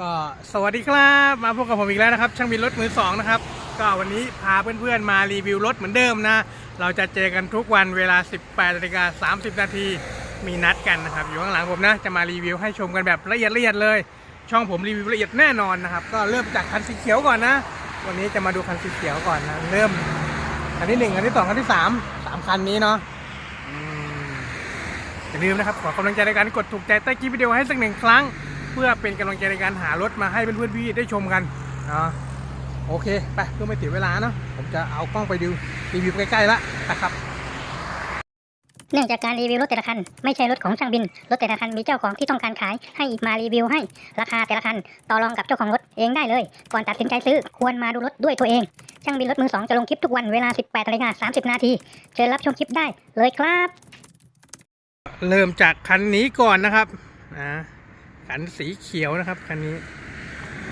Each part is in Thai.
ก็สวัสดีครับมาพบกับผมอีกแล้วนะครับ ช่างบินรถมือสองนะครับ ก็วันนี้พาเพื่อนๆมารีวิวรถเหมือนเดิมนะ เราจะเจอกันทุกวันเวลา 18นาฬิกา30 นาทีมีนัดกันนะครับ อยู่ข้างหลังผมนะจะมารีวิวให้ชมกันแบบละเอียดละเอียดเลย ช่องผมรีวิวละเอียดแน่นอนนะครับ ก็เริ่มจากคันสีเขียวก่อนนะ วันนี้จะมาดูคันสีเขียวก่อนนะเริ่มคันที่หนึ่งคันที่สองคันที่สามสามคันนี้เนาะอืมอย่าลืมนะครับขอกำลังใจในการกดถูกใจใต้คลิปวิดีโอให้สักหนึ่งครั้ง เพื่อเป็นกำลังใจในการหารถมาให้เพื่อนๆพี่ได้ชมกันเนาะโอเคไปเพื่อไม่เสียเวลาเนาะผมจะเอากล้องไปดูรีวิวใกล้ๆละนะครับเนื่องจากการรีวิวรถแต่ละคันไม่ใช่รถของช่างบิน รถแต่ละคันมีเจ้าของที่ต้องการขายให้มารีวิวให้ ราคาแต่ละคันต่อรองกับเจ้าของรถเองได้เลย ก่อนตัดสินใจซื้อควรมาดูรถด้วยตัวเอง ช่างบินรถมือสองจะลงคลิปทุกวันเวลา 18นาฬิกา30 นาที เชิญรับชมคลิปได้เลยครับ เริ่มจากคันนี้ก่อนนะครับนะันสีเขียวนะครับคันนี้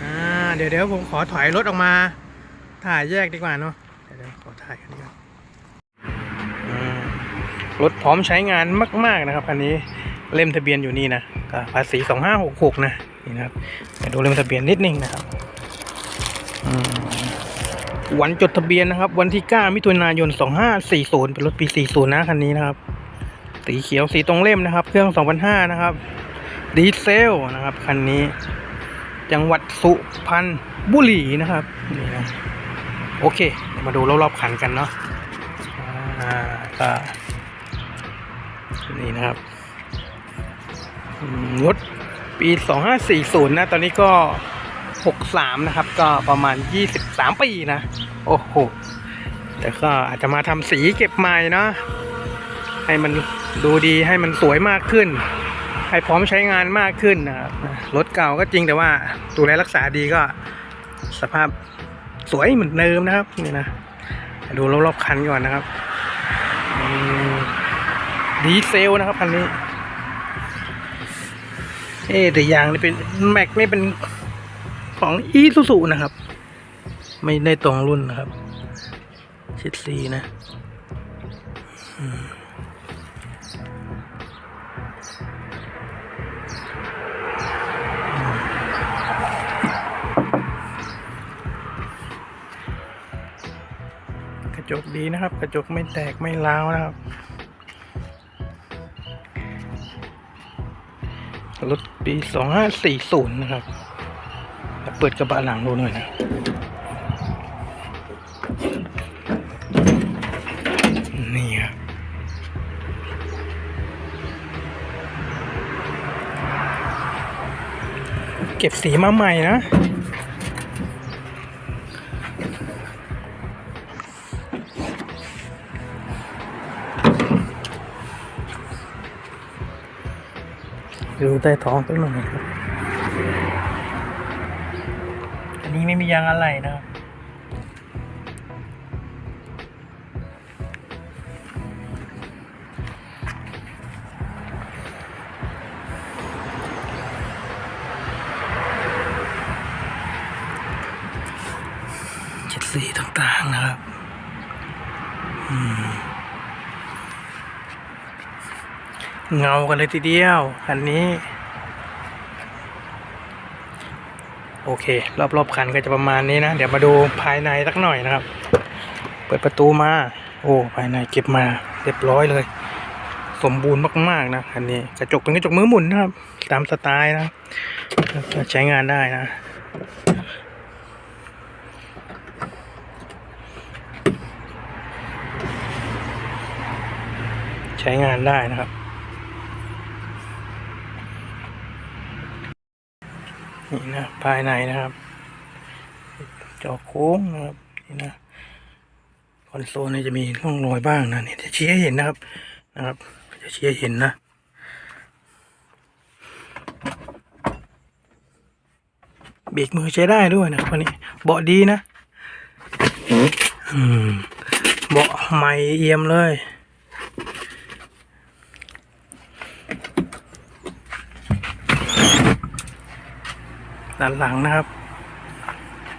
อ่าเดี๋ยวเดี๋ยวผมขอถอยรถออกมา ถ่ายแยกดีกว่าเนาะเดี๋ยวเดี๋ยวขอถ่ายคันนี้ก่อนอ่ารถพร้อมใช้งานมาก ๆนะครับคันนี้เล่มทะเบียนอยู่นี่นะก็ภาษี2566นะนี่นะครับดูเล่มทะเบียนนิดนึงนะครับวันจดทะเบียนนะครับ วันที่ 9 มิถุนายน 2540 เป็นรถปี 40 นะคันนี้นะครับ สีเขียวสีตรงเล่มนะครับ เครื่อง 2005 นะครับ ดีเซลนะครับคันนี้จังหวัดสุพรรณบุรีนะครับนี่นะโอเค มาดูรอบๆคันกันเนาะอ่าก็นี่นะครับอืมรถปี 2540 นะ ตอนนี้ก็ 63 นะครับ ก็ประมาณ 23 ปีนะ โอ้โห แต่ก็อาจจะมาทำสีเก็บใหม่เนาะให้มันดูดีให้มันสวยมากขึ้น ให้พร้อมใช้งานมากขึ้นนะครับรถเก่าก็จริงแต่ว่าดูแลรักษาดีก็สภาพสวยเหมือนเดิมนะครับนี่นะดูรอบๆคันก่อนนะครับดีเซลนะครับคันนี้ เอ๊แต่ยางนี่เป็นแม็กนี่เป็นของอีซูซูนะครับ ไม่ได้ตรงรุ่นนะครับชิดซีนะ จกดีนะครับ กระจกไม่แตกไม่ร้าวนะครับ รถปี 2540 นะครับ เปิดกระบะหลังดูหน่อยนะนี่ครับเก็บสีมาใหม่นะ ดูใต้ท้องสักหน่อยครับอันนี้ไม่มียางอะไรนะครับเจ็ดสีต่างๆนะครับ เงากันเลยทีเดียวคันนี้ โอเค รอบๆคันก็จะประมาณนี้นะ เดี๋ยวมาดูภายในสักหน่อยนะครับ เปิดประตูมา โอ้ภายในเก็บมาเรียบร้อยเลย สมบูรณ์มากๆนะคันนี้กระจกเป็นกระจกมือหมุนนะครับ ตามสไตล์นะก็ใช้งานได้นะใช้งานได้นะครับ นี่นะภายในนะครับ จอโค้งนะครับนี่นะคอนโซลนี่จะมีร่องรอยบ้างนะนี่จะชี้ให้เห็นนะครับนะครับ จะชี้ให้เห็นนะเบรกมือใช้ได้ด้วยนะครับวันนี้เบาะดีนะอืมเบาะใหม่เอี่ยมเลย ด้านหลังนะครับ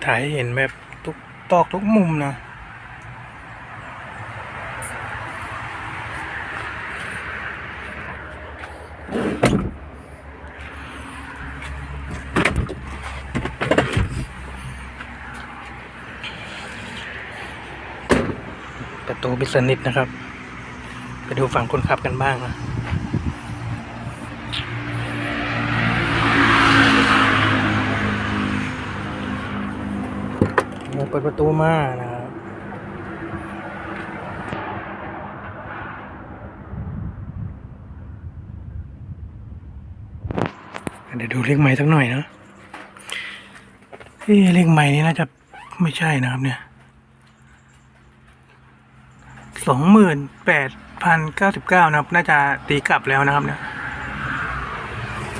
ถ่ายให้เห็นแบบทุกตอกทุกมุมนะประตูปิดสนิทนะครับ ไปดูฝั่งคนขับกันบ้างนะ เราเปิดประตูมานะครับเดี๋ยวดูเลขใหม่สักหน่อยนะเฮ้เลขใหม่นี้น่าจะไม่ใช่นะครับเนี่ยสองหมื่นแปดพันเก้าสิบเก้านะครับ น่าจะตีกลับแล้วนะครับเนี่ย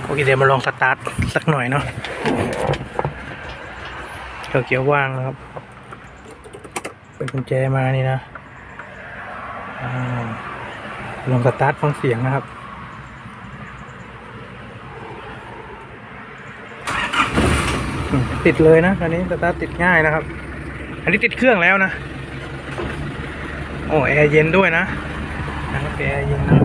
โอเคเดี๋ยวมาลองสตาร์ทสักหน่อยเนาะเก็เกียวว่างนะครับ เป็นกุญแจมานี่นะอลองสตาร์ทฟังเสียงนะครับติดเลยนะอันนี้สตาร์ทติดง่ายนะครับ อันนี้ติดเครื่องแล้วนะ โอ้แอร์เย็นด้วยนะนะครับแอร์เย็นนะ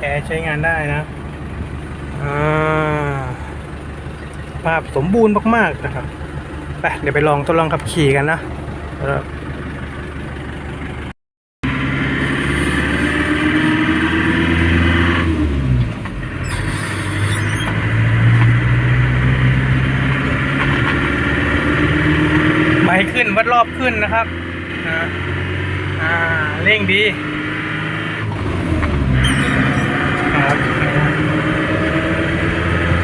แอร์ใช้งานได้นะอ่าภาพสมบูรณ์มาก ๆ นะครับ ไปเดี๋ยวไปลองทดลองขับขี่กันนะแล้วไปขึ้นวัดรอบขึ้นนะครับอ่าเร่งดี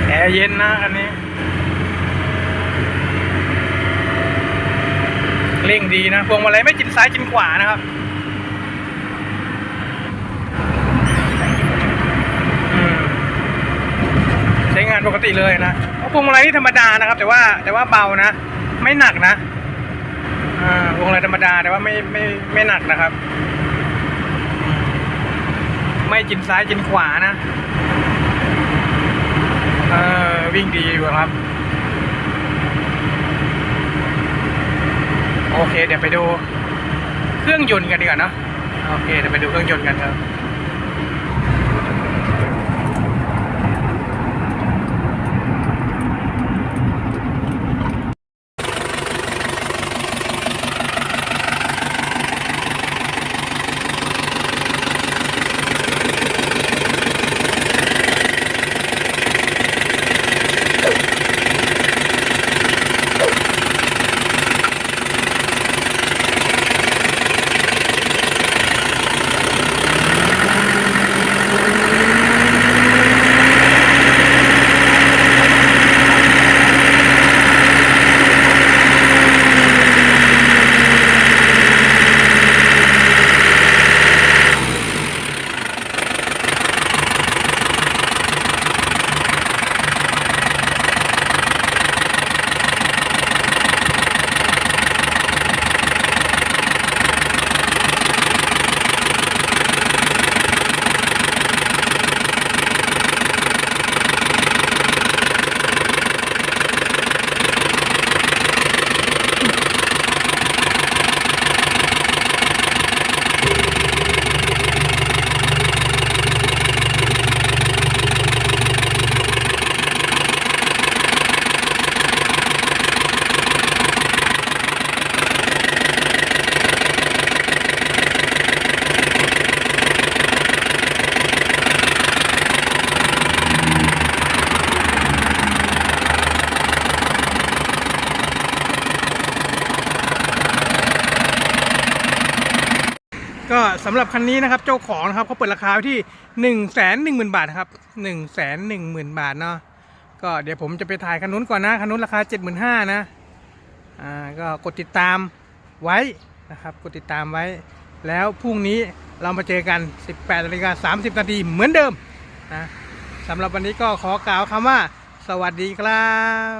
แอร์เย็นนะคันนี้ เร่งดีนะพวงมาลัยไม่จินซ้ายจินขวานะครับใช้งานปกติเลยนะเพราพวงมาลัยนี่ธรรมดานะครับ แต่ว่าแต่ว่าเบานะ ไม่หนักนะอพวงมาลัยธรรมดาแต่ว่าไม่ไม่ไม่หนักนะครับ ไม่จินซ้ายจินขวานะเออวิ่งดีอยู่ครับ โอเค เดี๋ยวไปดูเครื่องยนต์กันดีกว่าเนาะโอเคเดี๋ยวไปดูเครื่องยนต์กันครับ ก็ สำหรับคันนี้นะครับเจ้าของนะครับเขาเปิดราคาที่หนึ่งแสนหนึ่งหมื่นบาทครับหนึ่งแสนหนึ่งหมื่นบาทเนาะก็เดี๋ยวผมจะไปถ่ายคันนู้นก่อนนะคันนู้นราคาเจ็ดหมื่นห้านะอ่าก็กดติดตามไว้นะครับกดติดตามไว้ แล้วพรุ่งนี้เรามาเจอกัน 18นาฬิกา30นาทีเหมือนเดิมนะสำหรับวันนี้ก็ขอกล่าวคำว่า สวัสดีครับ